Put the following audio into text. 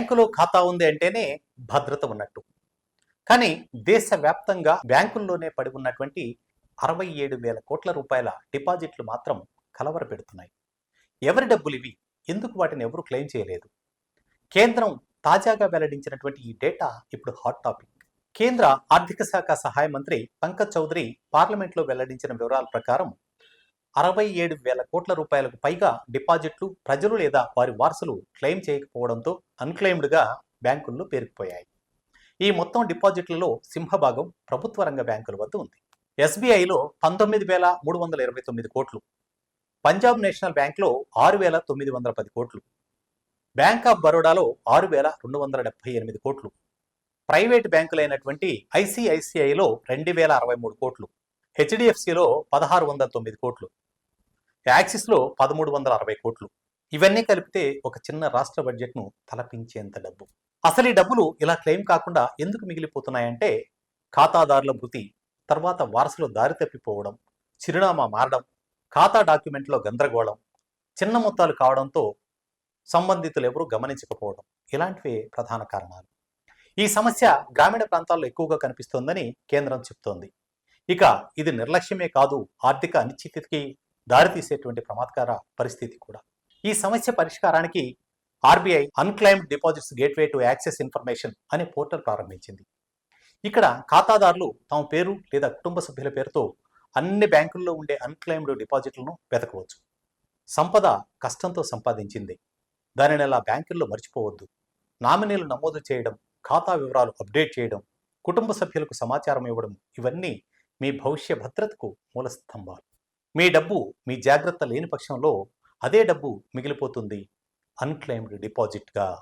బ్యాంకులో ఖాతా ఉంది అంటేనే భద్రత ఉన్నట్టు. కానీ దేశవ్యాప్తంగా బ్యాంకుల్లోనే పడి ఉన్నటువంటి అరవై ఏడు వేల కోట్ల రూపాయల డిపాజిట్లు మాత్రం కలవర పెడుతున్నాయి. ఎవరి డబ్బులు ఇవి? ఎందుకు వాటిని ఎవరు క్లెయిమ్ చేయలేదు? కేంద్రం తాజాగా వెల్లడించినటువంటి ఈ డేటా ఇప్పుడు హాట్ టాపిక్. కేంద్ర ఆర్థిక శాఖ సహాయ మంత్రి పంకజ్ చౌదరి పార్లమెంట్లో వెల్లడించిన వివరాల ప్రకారం అరవై ఏడు వేల కోట్ల రూపాయలకు పైగా డిపాజిట్లు ప్రజలు లేదా వారి వారసులు క్లెయిమ్ చేయకపోవడంతో అన్క్లెయిమ్డ్గా బ్యాంకుల్లో పేరుకుపోయాయి. ఈ మొత్తం డిపాజిట్లలో సింహభాగం ప్రభుత్వ రంగ బ్యాంకుల వద్ద ఉంది. ఎస్బీఐలో పంతొమ్మిది వేల మూడు వందల ఇరవై తొమ్మిది కోట్లు పంజాబ్ నేషనల్ బ్యాంక్లో ఆరు వేల తొమ్మిది వందల పది కోట్లు బ్యాంక్ ఆఫ్ బరోడాలో ఆరు వేల రెండు వందల డెబ్బై ఎనిమిది కోట్లు ప్రైవేట్ బ్యాంకులైనటువంటి ఐసిఐసిఐలో రెండు వేల అరవై మూడు కోట్లు హెచ్డిఎఫ్సిలో పదహారు వందల తొమ్మిది కోట్లు యాక్సిస్లో పదమూడు వందల అరవై కోట్లు. ఇవన్నీ కలిపితే ఒక చిన్న రాష్ట్ర బడ్జెట్ను తలపించేంత డబ్బు. అసలు ఈ డబ్బులు ఇలా క్లెయిమ్ కాకుండా ఎందుకు మిగిలిపోతున్నాయంటే ఖాతాదారుల మృతి తర్వాత వారసులు దారి తప్పిపోవడం చిరునామా మారడం ఖాతా డాక్యుమెంట్లో గందరగోళం చిన్న మొత్తాలు కావడంతో సంబంధితులు ఎవరూ గమనించకపోవడం ఇలాంటివే ప్రధాన కారణాలు. ఈ సమస్య గ్రామీణ ప్రాంతాల్లో ఎక్కువగా కనిపిస్తోందని కేంద్రం చెప్తోంది. ఇక ఇది నిర్లక్ష్యమే కాదు ఆర్థిక అనిశ్చితికి దారితీసేటువంటి ప్రమాదకర పరిస్థితి కూడా. ఈ సమస్య పరిష్కారానికి RBI unclaimed deposits gateway to access information అనే పోర్టల్ ప్రారంభించింది. ఇక్కడ ఖాతాదారులు తమ పేరు లేదా కుటుంబ సభ్యుల పేరుతో అన్ని బ్యాంకుల్లో ఉండే అన్క్లైమ్డ్ డిపాజిట్లను వెతకవచ్చు. సంపద కష్టంతో సంపాదించింది. దానిని అలా బ్యాంకుల్లో మర్చిపోవద్దు. నామినీలు నమోదు చేయడం ఖాతా వివరాలు అప్డేట్ చేయడం కుటుంబ సభ్యులకు సమాచారం ఇవ్వడం ఇవన్నీ మీ భవిష్య భద్రతకు మూల స్తంభాలు. మీ డబ్బు మీ జాగ్రత్త లేని పక్షంలో అదే డబ్బు మిగిలిపోతుంది. అన్క్లెయిమ్డ్ డిపాజిట్గా.